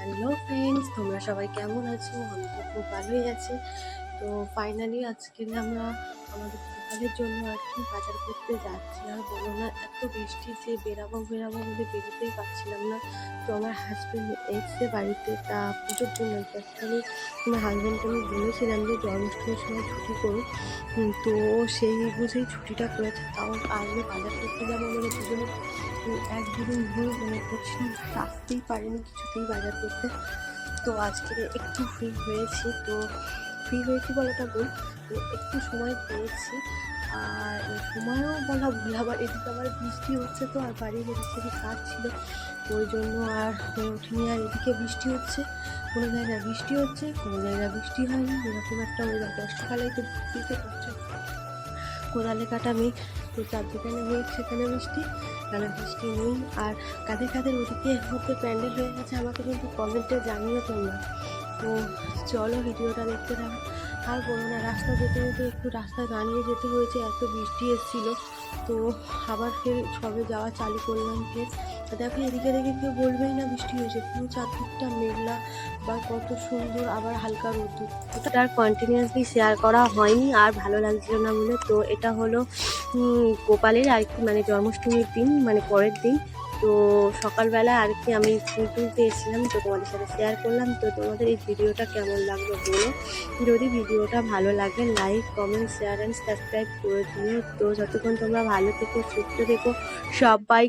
Hello friends, তোমরা সবাই কেমন আছো? আমি তো খুব ভালোই আছি। তো ফাইনালি আজকে আমরা আমাদের সকালের জন্য আর কি বাজার করতে যাচ্ছি। আর বলো না, এত বৃষ্টি যে বেরাবো বেরাবো বলে বেরোতেই পারছিলাম না। তো আমার হাজব্যান্ড এসছে বাড়িতে, তা পুজোর জন্য অ্যাকচুয়ালি আমার হাজব্যান্ডকে আমি বলেছিলাম যে জন্মাষ্টমীর সময় ছুটি করুক। তো সেই বুঝেই ছুটিটা করেছে। তাও আগে বাজার করতে যাব মানে দুজনে উম, এক দুদিন ভুল মানে করছিলাম আসতেই পারিনি কিছুতেই বাজার করতে। তো আজকে একটু ফ্রি হয়েছি তো ফ্রি হয়েছি বলাটা তো একটু সময় পেয়েছি। আর সময়ও বলা ভুল আবার এদিকে আবার বৃষ্টি হচ্ছে তো আর বাড়ির এদিক থেকে কাজ ছিল ওই জন্য আর ওঠেনি। আর এদিকে বৃষ্টি হচ্ছে কোনো জায়গায় বৃষ্টি হচ্ছে কোনো জায়গায় বৃষ্টি হয়নি। এরকম একটা ওয়েদার বর্ষাকালেই তো বুঝতে পারছ কোদালে কাটা মেঘ তো চার যেখানে মেঘ সেখানে বৃষ্টি। এখানে বৃষ্টি নেই। আর কাদের কাদের ওদিকে হতে প্যান্ডেল হয়ে গেছে, আমাকে কিন্তু কমেন্টে জানিও তোমরা। তো চলো ভিডিওটা দেখতে থাকো। আর বলো না, রাস্তা যেতে যেতে একটু রাস্তা দাঁড়িয়ে যেতে হয়েছে, এত বৃষ্টি এসেছিল। তো আবার ফের সবে যাওয়া চালু করলাম ফের। দেখো, এদিকে দেখে কেউ বলবেই না বৃষ্টি হয়েছে। পুরো চারদিকটা মেঘলা বা কত সুন্দর, আবার হালকা রোদ্দুর। ওটা আর কন্টিনিউয়াসলি শেয়ার করা হয়নি, আর ভালো লাগছিল না বলে। তো এটা হলো গোপালের আর কি মানে জন্মাষ্টমীর দিন মানে পরের দিন। তো সকালবেলা আর কি আমি ফুল তুলতে এসেছিলাম, তো তোমাদের সাথে শেয়ার করলাম। তো তোমাদের এই ভিডিওটা কেমন লাগল বলো? যদি ভিডিওটা ভালো লাগে like comment share and subscribe করে দিও। তো যতক্ষণ তোমরা ভালো থেকো, সুস্থ থেকো সবাই